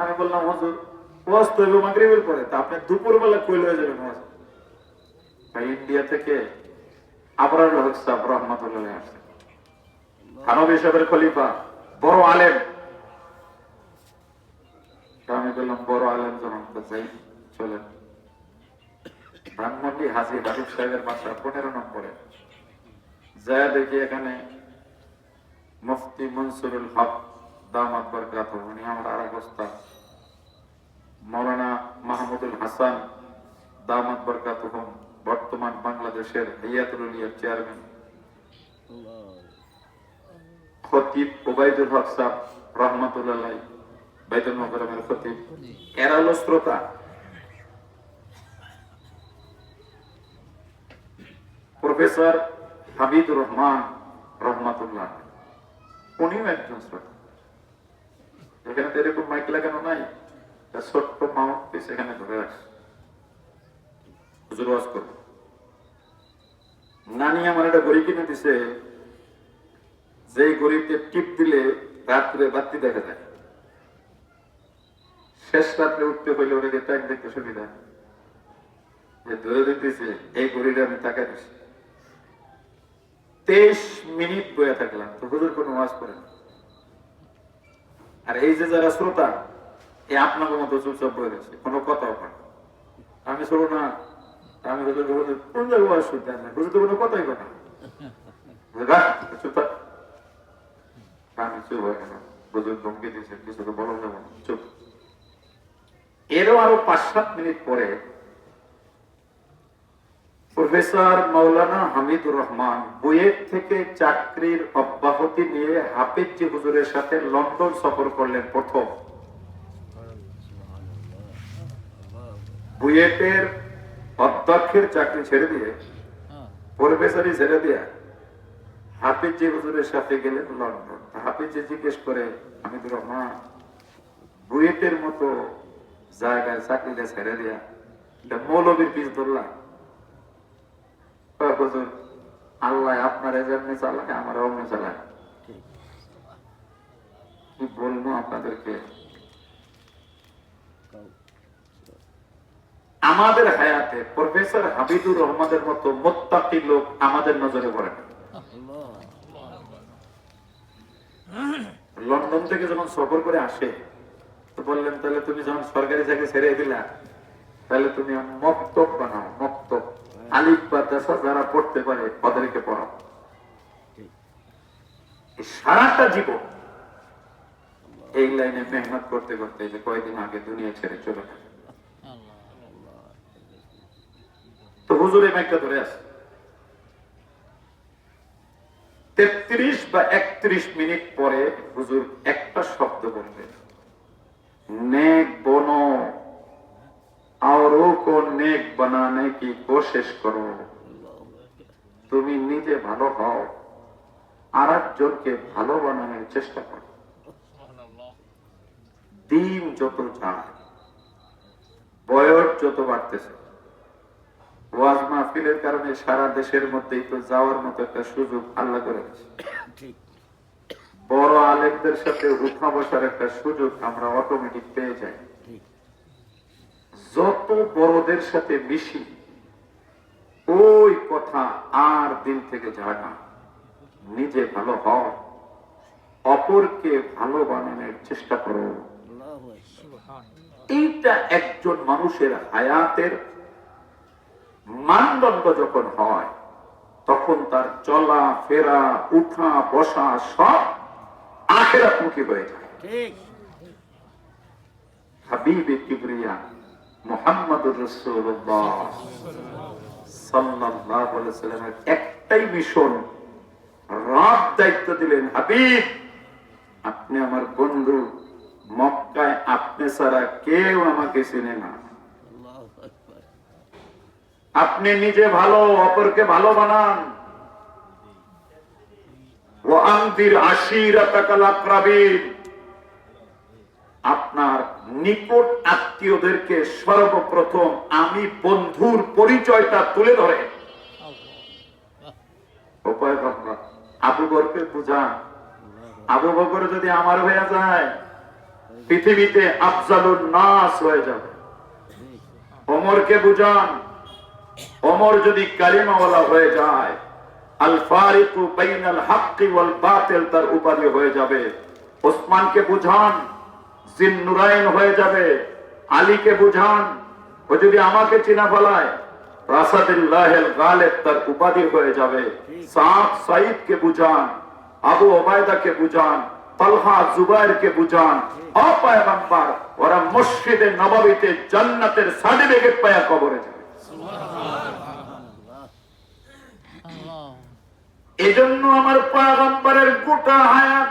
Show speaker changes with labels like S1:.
S1: আমি বললাম হুজুর ওয়াজ তো হইব মাগরিবের পরে, তা আপনি দুপুর বেলা কই লয়ে যাবেন ওয়াজ ভাই, ইন্ডিয়া থেকে আবরার হক সাহেব রহমতুল্লাহ আসছে। থানবী সাহেবের খলিফা, বড় আলেম। আমি বললাম, বড় আলেম যখন যাই চলেন। ব্রাহ্মণী হাজি হাবিব সাহেবের বাসা পনেরো নম্বরে। যা দেখি এখানে মুফতি মনসুরুল হক দামাত বরকাত, উনি আমার আর অবস্থা মৌলানা মাহমুদুল হাসান দামাত বরকাত বর্তমান বাংলাদেশের হিয়াতুল উলিয়ার চেয়ারম্যান। খতিব ওবায়দুল হক সাহ রহমতুল্লাহ বাইতুল মোকারমের খতিব। এরা হলো শ্রোতা। প্রফেসর হাবিদুর রহমান রহমাতুল্লাহ উনিও একজন শ্রোতা। এখানে তো এরকম মাইক লাগানো নাই। ছোট্ট মাউন্ট পিস এখানে ধরে রাখছে হুজুর করব নানি আমার একটা ঘড়ি কিনে দিছে। যে ঘড়িতে টিপ দিলে রাত্রে বাতি দেখা যায়। শেষ রাত্রে উঠতে হইলে ওটাকে ট্যাগ দেখতে সুবিধা। যে ধরে দিতেছে, এই ঘড়িটা আমি টাকা দিছি। তেইশ মিনিট বয়ে থাকলাম, তো হুজুর কোনো ওয়াজ করে না। আর এই যে যারা শ্রোতা এই আপনাদের মতো চুপচাপ বয়ে গেছে। কোনো কথাও হয় আমি শোনো না, আমি কোন জায়গায় অসুবিধা শুনতে না। হুজুর তো কোনো কথাই কথা চুপ এরও আরও পাঁচ সাত মিনিট পরে প্রফেসর মৌলানা হামিদুর রহমান বুয়েট থেকে চাকরির অব্যাহতি নিয়ে হাফিজি হুজুরের সাথে লন্ডন সফর করলেন প্রথম। বুয়েটের অধ্যক্ষের চাকরি ছেড়ে দিয়ে, প্রফেসরই ছেড়ে হুজুরের সাথে গেলেন লন্ডন। হাফিজি জিজ্ঞেস করে, হামিদুর রহমান, বুয়েটের মতো জায়গায় চাকরিটা ছেড়ে দিয়া মৌলবীর পিস ধরলাম। হুজুর, আল্লাহ চালায় আমার চালায়। কি বলব আপনাদেরকে? আমাদের হায়াতে প্রফেসর হাবিদুর রহমানের মতো মোত্তাকি লোক আমাদের নজরে পড়ে লন্ডন থেকে যখন সফর করে আসে তো বললেন তাহলে তুমি যখন সরকারি চাকরি ছেড়ে দিলা তাহলে তুমি মক্তব বানাও আলিফ বা তেসা যারা পড়তে পারে, তাদেরকে পড়াও। সারাটা জীবন এই লাইনে মেহনত করতে করতে যে কয়েকদিন আগে দুনিয়া ছেড়ে চলে গেল। তো হুজুরে মাইকটা ধরে আছে। তেত্রিশ বা একত্রিশ মিনিট পরে হুজুর একটা শব্দ বলবে। নেক বনো। औरों को नेक बनाने की कोशिश करो তুমি নিজে ভালো হও আর একজনকে ভালো বানানোর চেষ্টা করো দিন যত যায় বয়স যত বাড়তেছে ওয়াজ মাহফিলের কারণে সারা দেশের মধ্যেই তো যাওয়ার মতো একটা সুযোগ আল্লাহ করে দিয়েছে বড় আলেমদের সাথে উঠা বসার একটা সুযোগ আমরা অটোমেটিক পেয়ে যাই যত বড়দের সাথে মিশি ওই কথা আর দিন থেকে যায় না। নিজে ভালো হও অপরকে ভালো বানানোর চেষ্টা করো। এইটা একজন মানুষের হায়াতের মানদণ্ড যখন হয় তখন তার চলা ফেরা উঠা বসা সব আখেরাত মুখী হয়ে যায়। হাবিবে কিবরিয়া মোহাম্মদুর সাল্লামের একটাই মিশন রাত দায়িত্ব দিলেন, হাবিব, আপনি আমার বন্ধু। মক্কায় আপনি ছাড়া কেউ আমাকে চিনে না। আপনি নিজে ভালো, অপরকে ভালো বানান। ও আন্দির আকরাবিন। আপনার নিকট আত্মীয়দেরকে সর্বপ্রথম আমি বন্ধুর পরিচয়টা তুলে ধরে। আবু বরকে বুঝান আবু বকর যদি আমার হয়ে যায় পৃথিবীতে আফজালুন নাস হয়ে যাবে। ওমরকে বুঝান। ওমর যদি কালিমাওয়ালা হয়ে যায় আল ফারিকু বাইনাল হাক্কি ওয়াল বাতিল তার উপাধি হয়ে যাবে। ওসমানকে বুঝান। জিন নুরাইন হয়ে যাবে। আলীকে বুঝান ও যদি আমাকে চিনা ফেলায় রাসাদুল্লাহেল গালেব তার উপাধি হয়ে যাবে। সাদ সাইদকে বুঝান আবু ওবায়দাকে বুঝান তালহা জুবাইরকে বুঝান। অপায়গম্বর ওরা মসজিদে নবাবিতে জান্নাতের সার্টিফিকেট পায়া কবরে যাবে। এজন্য আমার পয়গম্বরের গোটা হায়াত